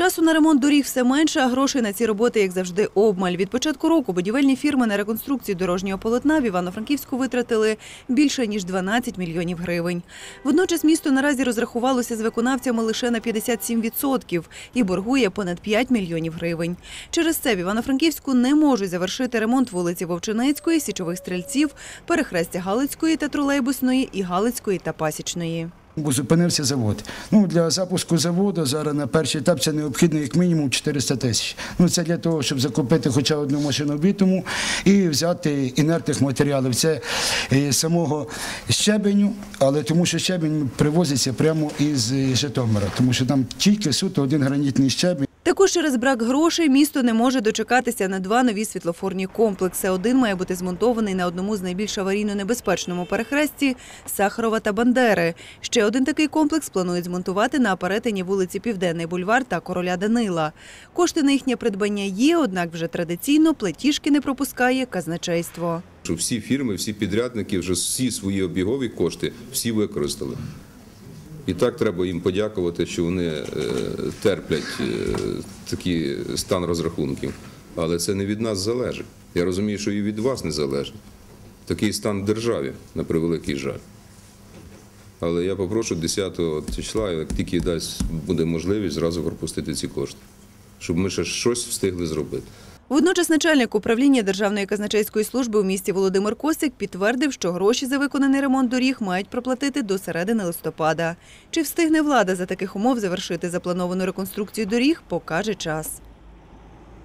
Часу на ремонт доріг все менше, а грошей на ці роботи, як завжди, обмаль. Від початку року будівельні фірми на реконструкцію дорожнього полотна в Івано-Франківську витратили більше ніж 12 мільйонів гривень. Водночас місто наразі розрахувалося з виконавцями лише на 57% і боргує понад 5 мільйонів гривень. Через це в Івано-Франківську не можуть завершити ремонт вулиці Вовчинецької, Січових стрільців, перехрестя Галицької та тролейбусної і Галицької та Пасічної. Зупинився завод. Ну, для запуску заводу зараз на перший етап це необхідно як мінімум 400 тисяч. Ну, це для того, щоб закупити хоча одну машину бітуму і взяти інертних матеріалів. Це е, самого щебеню, але тому що щебень привозиться прямо із е, Житомира, тому що там тільки суто один гранітний щебень. Також через брак грошей місто не може дочекатися на два нові світлофорні комплекси. Один має бути змонтований на одному з найбільш аварійно небезпечному перехресті Сахарова та Бандери. Ще один такий комплекс планують змонтувати на перетині вулиці Південний бульвар та Короля Данила. Кошти на їхнє придбання є, однак вже традиційно платіжки не пропускає казначейство. всі фірми, всі підрядники вже всі свої обігові кошти всі використали. І так треба їм подякувати, що вони е, терплять е, такий стан розрахунків. Але це не від нас залежить. Я розумію, що і від вас не залежить. Такий стан в державі, на превеликий жаль. Але я попрошу 10 числа, як тільки дасть буде можливість, зразу пропустити ці кошти, щоб ми ще щось встигли зробити. Водночас начальник управління Державної казначейської служби у місті Володимир Косик підтвердив, що гроші за виконаний ремонт доріг мають проплатити до середини листопада. Чи встигне влада за таких умов завершити заплановану реконструкцію доріг, покаже час.